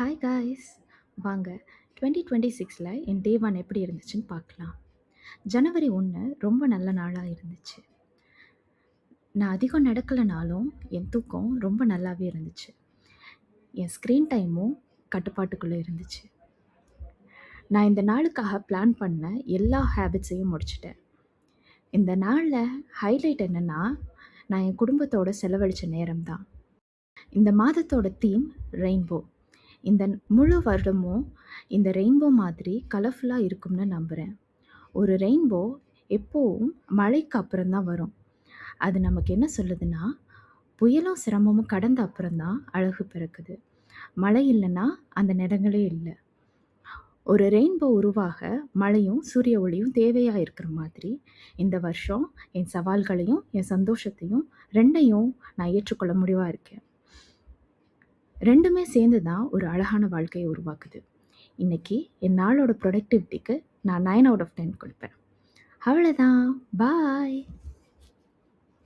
Hi guys வாங்க twenty twenty சிக்ஸில் என் டே ஒன் எப்படி இருந்துச்சுன்னு பார்க்கலாம். ஜனவரி ஒன்று ரொம்ப நல்ல நாளாக இருந்துச்சு. நான் அதிகம் நடக்கலைனாலும் என் தூக்கம் ரொம்ப நல்லாவே இருந்துச்சு. என் ஸ்க்ரீன் டைமும் கட்டுப்பாட்டுக்குள்ளே இருந்துச்சு. நான் இந்த நாளுக்காக பிளான் பண்ண எல்லா ஹேபிட்ஸையும் முடிச்சிட்டேன். இந்த நாளில் ஹைலைட் என்னென்னா நான் என் குடும்பத்தோட செலவழித்த நேரம் தான் இந்த மாதத்தோட தீம் ரெயின்போ இந்த முழு வருடமும் இந்த ரெயின்போ மாதிரி கலர்ஃபுல்லாக இருக்கும்னு நம்புகிறேன் ஒரு ரெயின்போ எப்போவும் மழைக்கு அப்புறம்தான் வரும். அது நமக்கு என்ன சொல்லுதுன்னா புயலும் சிரமமும் கடந்த அப்புறம்தான் அழகு பிறக்குது. மழை இல்லைன்னா அந்த நிறங்களே இல்லை. ஒரு ரெயின்போ உருவாக மழையும் சூரிய ஒளியும் தேவையாக இருக்கிற மாதிரி இந்த வருஷம் என் சவால்களையும் என் சந்தோஷத்தையும் ரெண்டையும் நான் ஏற்றுக்கொள்ள முடிவாக இருக்கேன். ரெண்டுமே சேர்ந்து தான் ஒரு அழகான வாழ்க்கையை உருவாக்குது. இன்னைக்கு என் நாளோட ப்ரொடக்டிவிட்டிக்கு நான் நைன் அவுட் ஆஃப் டென் கொடுப்பேன். அவ்வளோதான் பாய்